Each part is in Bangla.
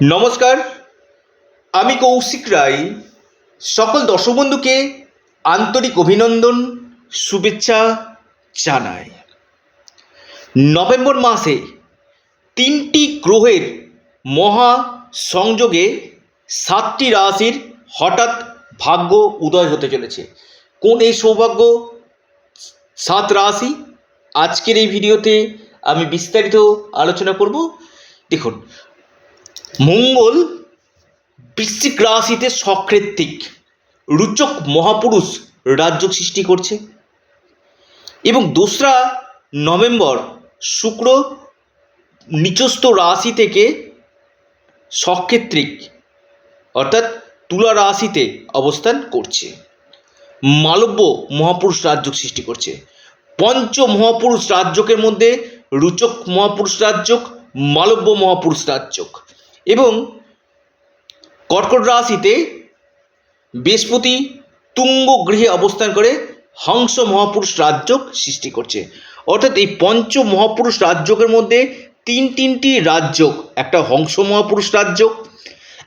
নমস্কার। আমি কৌশিক রায়। সকল দর্শক বন্ধুকে আন্তরিক অভিনন্দন, শুভেচ্ছা জানাই। নভেম্বর মাসে তিনটি গ্রহের মহা সংযোগে সাতটি রাশির হঠাৎ ভাগ্য উদয় হতে চলেছে। কোন এই সৌভাগ্য? সাত রাশি। আজকের এই ভিডিওতে আমি বিস্তারিত আলোচনা করব। দেখুন মঙ্গল বৃশ্চিক রাশিতে সকৃত্তিক রুচক মহাপুরুষ রাজ্য সৃষ্টি করছে এবং দোসরা নভেম্বর শুক্র নিচস্থ রাশি থেকে সক্ষেত্রিক অর্থাৎ তুলা রাশিতে অবস্থান করছে। মালব্য মহাপুরুষ রাজ্য সৃষ্টি করছে। পঞ্চ মহাপুরুষ রাজ্যকের মধ্যে রুচক মহাপুরুষ রাজ্যক মালব্য মহাপুরুষ রাজ্যক এবং কর্কট রাশিতে বৃহস্পতি তুঙ্গ গৃহে অবস্থান করে হংস মহাপুরুষ রাজ্যক সৃষ্টি করছে। অর্থাৎ এই পঞ্চ মহাপুরুষ রাজ্যকের মধ্যে তিন তিনটি রাজ্যক একটা হংস মহাপুরুষ রাজ্যক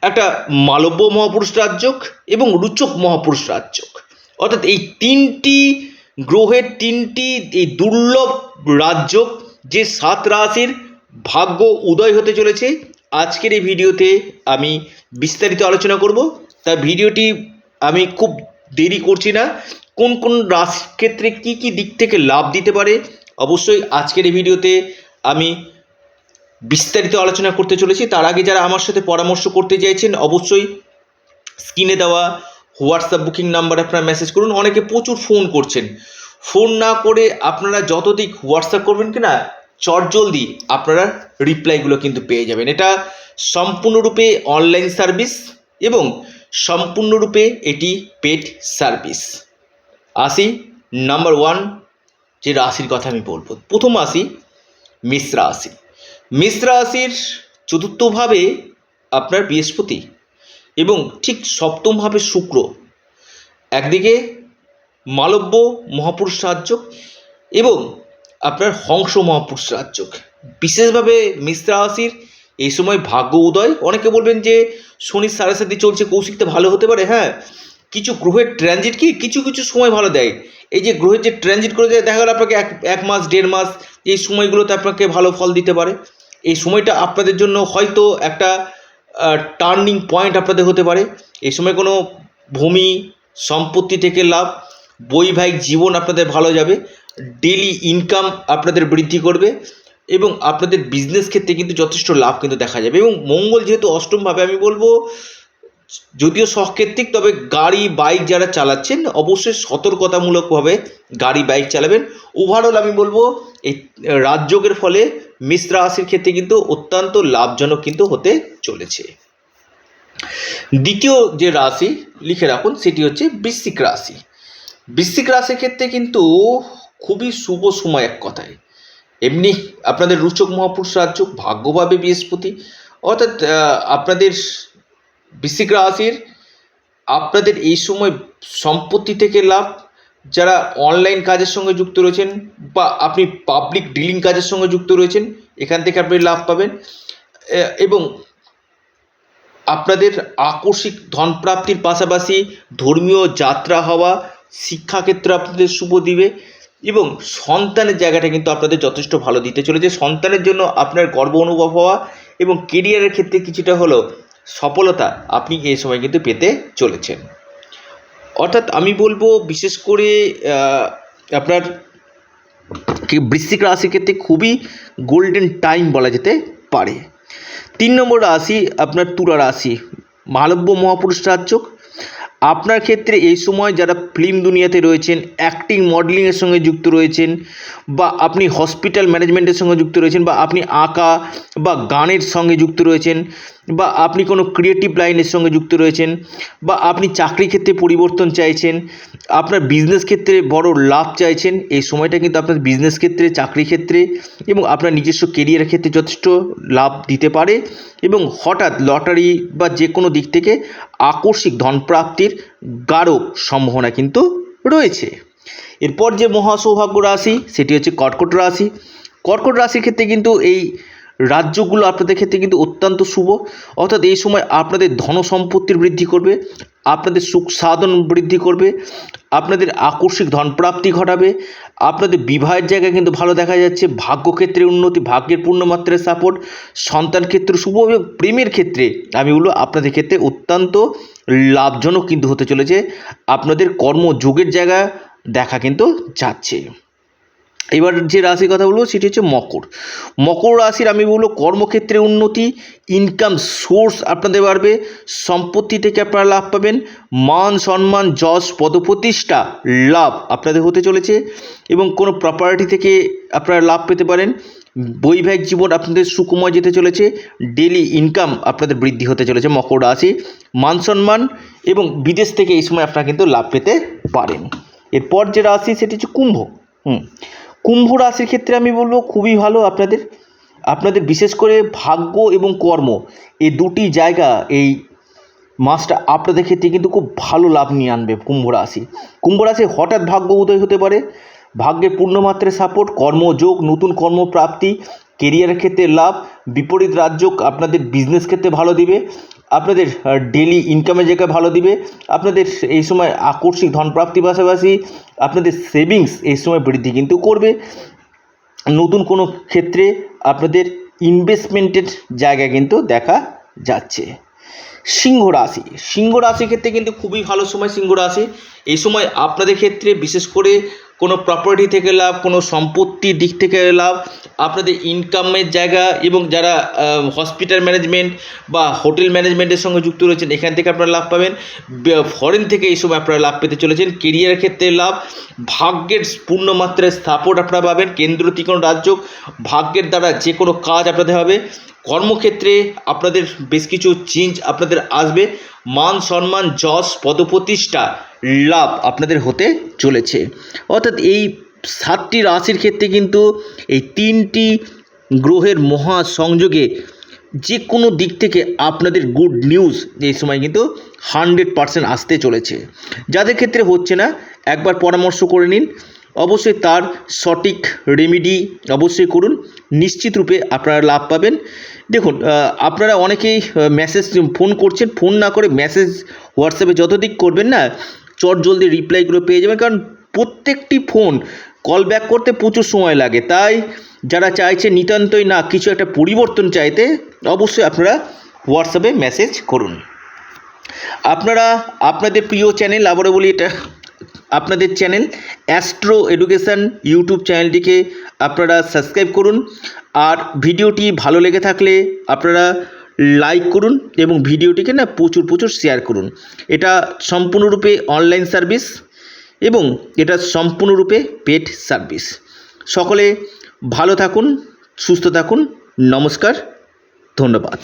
একটা মালব্য মহাপুরুষ রাজ্যক এবং রুচক মহাপুরুষ রাজ্যক অর্থাৎ এই তিনটি গ্রহের তিনটি এই দুর্লভ রাজ্য যে সাত রাশির ভাগ্য উদয় হতে চলেছে আজকের এই ভিডিওতে আমি বিস্তারিত আলোচনা করব। তার ভিডিওটি আমি খুব দেরি করছি না। কোন কোন রাশির ক্ষেত্রে কি কি দিক থেকে লাভ দিতে পারে, অবশ্যই আজকের এই ভিডিওতে আমি বিস্তারিত আলোচনা করতে চলেছি। তার আগে যারা আমার সাথে পরামর্শ করতে চাইছেন, অবশ্যই স্ক্রিনে দেওয়া হোয়াটসঅ্যাপ বুকিং নাম্বার আপনারা মেসেজ করুন। অনেকে প্রচুর ফোন করছেন। ফোন না করে আপনারা যতদিক হোয়াটসঅ্যাপ করবেন কি না চটজলদি আপনারা রিপ্লাইগুলো কিন্তু পেয়ে যাবেন। এটা সম্পূর্ণরূপে অনলাইন সার্ভিস এবং সম্পূর্ণরূপে এটি পেড সার্ভিস আসি নাম্বার ওয়ান যে রাশির কথা আমি বলব। প্রথম আসি মেষ রাশি। মেষ রাশির চতুর্থভাবে আপনার বৃহস্পতি এবং ঠিক সপ্তমভাবে শুক্র। একদিকে মালব্য মহাপুরুষ সাহায্য এবং আপনার হংস মহাপুরুষ রাজ্য বিশেষভাবে মিশ্র রাশির এই সময় ভাগ্য উদয়। অনেকে বলবেন যে শনির সাড়ে সাথে চলছে, কৌশিকটা ভালো হতে পারে হ্যাঁ। কিছু গ্রহের ট্রানজিট কি? কিছু কিছু সময় ভালো দেয়। এই যে গ্রহের যে ট্রানজিট করে দেয়, দেখা গেল আপনাকে এক এক মাস, দেড় মাস এই সময়গুলোতে আপনাকে ভালো ফল দিতে পারে। এই সময়টা আপনাদের জন্য হয়তো একটা টার্নিং পয়েন্ট আপনাদের হতে পারে। এই সময় কোনো ভূমি, সম্পত্তি থেকে লাভ, বৈবাহিক জীবন আপনাদের ভালো যাবে। ডেলি ইনকাম আপনাদের বৃদ্ধি করবে এবং আপনাদের বিজনেস ক্ষেত্রে কিন্তু যথেষ্ট লাভ কিন্তু দেখা যাবে এবং মঙ্গল যেহেতু অষ্টমভাবে আমি বলব, যদিও সক্ষেত্রিক তবে গাড়ি বাইক যারা চালাচ্ছেন অবশ্যই সতর্কতামূলকভাবে গাড়ি বাইক চালাবেন। ওভারঅল আমি বলব এই রাজযোগের ফলে মিশ্র রাশির ক্ষেত্রে কিন্তু অত্যন্ত লাভজনক কিন্তু হতে চলেছে। দ্বিতীয় যে রাশি লিখে রাখুন, সেটি হচ্ছে বৃশ্চিক রাশি। বৃশ্চিক রাশির ক্ষেত্রে কিন্তু খুবই শুভ সময় এক কথায়। এমনি আপনাদের রুচক মহাপুরুষ রাজ্য ভাগ্যভাবে বৃহস্পতি, অর্থাৎ আপনাদের বৃশ্চিক রাশির আপনাদের এই সময় সম্পত্তি থেকে লাভ, যারা অনলাইন কাজের সঙ্গে যুক্ত রয়েছেন বা আপনি পাবলিক ডিলিং কাজের সঙ্গে যুক্ত রয়েছেন, এখান থেকে আপনি লাভ পাবেন। এবং আপনাদের আকস্মিক ধন প্রাপ্তির পাশাপাশি ধর্মীয় যাত্রা হওয়া, শিক্ষাক্ষেত্রে আপনাদের শুভ দিবে। এবং সন্তানের জায়গাটা কিন্তু আপনাদের যথেষ্ট ভালো দিতে চলেছে। সন্তানের জন্য আপনার গর্ব অনুভব হওয়া এবং কেরিয়ারের ক্ষেত্রে কিছুটা হলেও সফলতা আপনি এই সময় কিন্তু পেতে চলেছেন। অর্থাৎ আমি বলব বিশেষ করে আপনার বৃশ্চিক রাশির ক্ষেত্রে খুবই গোল্ডেন টাইম বলা যেতে পারে। তিন নম্বর রাশি আপনার তুলা রাশি। মালব্য মহাপুরুষ রাজ্য আপনার ক্ষেত্রে এই সময় যারা ফিল্ম দুনিয়াতে রয়েছেন অ্যাক্টিং মডেলিংয়ের সঙ্গে যুক্ত রয়েছেন বা আপনি হসপিটাল ম্যানেজমেন্টের সঙ্গে যুক্ত রয়েছেন বা আপনি আঁকা বা গানের সঙ্গে যুক্ত রয়েছেন বা আপনি কোনো ক্রিয়েটিভ লাইনের সঙ্গে যুক্ত রয়েছেন বা আপনি চাকরি ক্ষেত্রে পরিবর্তন চাইছেন, আপনার বিজনেস ক্ষেত্রে বড় লাভ চাইছেন, এই সময়টা কিন্তু আপনার বিজনেস ক্ষেত্রে চাকরি ক্ষেত্রে এবং আপনার নিজস্ব কেরিয়ারের ক্ষেত্রে যথেষ্ট লাভ দিতে পারে এবং হঠাৎ লটারি বা যে কোনো দিক থেকে আকস্মিক ধনপ্রাপ্তির গাঢ় সম্ভাবনা কিন্তু রয়েছে। এরপর যে মহা সৌভাগ্য রাশি, সেটি হচ্ছে কর্কট রাশি। কর্কট রাশির ক্ষেত্রে কিন্তু এই রাজ্যগুলো আপনাদের ক্ষেত্রে কিন্তু অত্যন্ত শুভ। অর্থাৎ এই সময় আপনাদের ধন সম্পত্তির বৃদ্ধি করবে, আপনাদের সুখ সাধন বৃদ্ধি করবে, আপনাদের আকস্মিক ধন প্রাপ্তি ঘটাবে, আপনাদের বিবাহের জায়গায় কিন্তু ভালো দেখা যাচ্ছে, ভাগ্যক্ষেত্রে উন্নতি, ভাগ্যের পূর্ণমাত্রায় সাপোর্ট সন্তান ক্ষেত্রে শুভ এবং প্রেমের ক্ষেত্রে আমি বলব আপনাদের ক্ষেত্রে অত্যন্ত লাভজনক কিন্তু হতে চলেছে। আপনাদের কর্মযোগের জায়গা দেখা কিন্তু যাচ্ছে। এবার যে রাশির কথা বলব, সেটি হচ্ছে মকর। মকর রাশির আমি বলব কর্মক্ষেত্রে উন্নতি ইনকাম সোর্স আপনাদের বাড়বে, সম্পত্তি থেকে আপনারা লাভ পাবেন, মান সম্মান, যশ, পদপ্রতিষ্ঠা, লাভ আপনাদের হতে চলেছে এবং কোনো প্রপার্টি থেকে আপনারা লাভ পেতে পারেন। বৈবাহিক জীবন আপনাদের সুকুময় যেতে চলেছে ডেলি ইনকাম আপনাদের বৃদ্ধি হতে চলেছে মকর রাশি, মান সম্মান এবং বিদেশ থেকে এই সময় আপনারা কিন্তু লাভ পেতে পারেন। এরপর যে রাশি, সেটি হচ্ছে কুম্ভ। হুম। কুম্ভ রাশির ক্ষেত্রে আমি বলব খুবই ভালো আপনাদের। আপনাদের বিশেষ করে ভাগ্য এবং কর্ম, এই দুটি জায়গা এই মাসটা আপনাদের ক্ষেত্রে কিন্তু খুব ভালো লাভ নিয়ে আনবে কুম্ভ রাশি। কুম্ভ রাশি হঠাৎ ভাগ্য উদয় হতে পারে, ভাগ্যের পূর্ণমাত্রায় সাপোর্ট কর্মযোগ, নতুন কর্মপ্রাপ্তি কেরিয়ারের ক্ষেত্রে লাভ, বিপরীত রাজ্য আপনাদের বিজনেস ক্ষেত্রে ভালো দিবে। আপনাদের ডেলি ইনকামের জায়গায় ভালো দিবে, আপনাদের এই সময় আকস্মিক ধনপ্রাপ্তি পাশাপাশি আপনাদের সেভিংস এই সময় বৃদ্ধি কিন্তু করবে। নতুন কোনো ক্ষেত্রে আপনাদের ইনভেস্টমেন্টের জায়গা কিন্তু দেখা যাচ্ছে। সিংহ রাশি, সিংহ রাশির ক্ষেত্রে কিন্তু খুবই ভালো সময় সিংহ রাশি। এই সময় আপনাদের ক্ষেত্রে বিশেষ করে কোনো প্রপার্টি থেকে লাভ, কোনো সম্পত্তির দিক থেকে লাভ, আপনাদের ইনকামের জায়গা এবং যারা হসপিটাল ম্যানেজমেন্ট বা হোটেল ম্যানেজমেন্টের সঙ্গে যুক্ত রয়েছেন, এখান থেকে আপনারা লাভ পাবেন। ফরেন থেকে এই সময় আপনারা লাভ পেতে চলেছেন। কেরিয়ারের ক্ষেত্রে লাভ, ভাগ্যের পূর্ণমাত্রায় সাপোর্ট আপনারা পাবেন। কেন্দ্র ত্রিকোণ রাজ্য, ভাগ্যের দ্বারা যে কোনো কাজ আপনাদের হবে। কর্মক্ষেত্রে আপনাদের বেশ কিছু চেঞ্জ আপনাদের আসবে। মান সম্মান, যশ, পদপ্রতিষ্ঠা লাভ আপনাদের হতে চলেছে। অর্থাৎ এই সাতটি রাশির ক্ষেত্রে কিন্তু এই তিনটি গ্রহের মহা সংযোগে যে কোনো দিক থেকে আপনাদের গুড নিউজ এই সময় কিন্তু হান্ড্রেড পারসেন্ট আসতে চলেছে। যাদের ক্ষেত্রে হচ্ছে না, একবার পরামর্শ করে নিন। অবশ্যই তার সঠিক রেমিডি অবশ্যই করুন। নিশ্চিত রূপে আপনারা লাভ পাবেন। দেখুন আপনারা অনেকেই মেসেজ ফোন করছেন। ফোন না করে মেসেজ হোয়াটসঅ্যাপে যতদিক করবেন না চট জলদি রিপ্লাইগুলো পেয়ে যাবেন, কারণ প্রত্যেকটি ফোন কল ব্যাক করতে প্রচুর সময় লাগে। তাই যারা চাইছে নিতান্তই না, কিছু একটা পরিবর্তন চাইতে, অবশ্যই আপনারা হোয়াটসঅ্যাপে মেসেজ করুন। আপনারা, আপনাদের প্রিয় চ্যানেল আবারও বলি এটা, আপনাদের চ্যানেল অ্যাস্ট্রো এডুকেশান ইউটিউব চ্যানেলটিকে আপনারা সাবস্ক্রাইব করুন। আর ভিডিওটি ভালো লেগে থাকলে আপনারা লাইক করুন এবং ভিডিওটিকে না প্রচুর প্রচুর শেয়ার করুন। এটা সম্পূর্ণরূপে অনলাইন সার্ভিস এবং এটা সম্পূর্ণরূপে পেড সার্ভিস সকলে ভালো থাকুন, সুস্থ থাকুন। নমস্কার, ধন্যবাদ।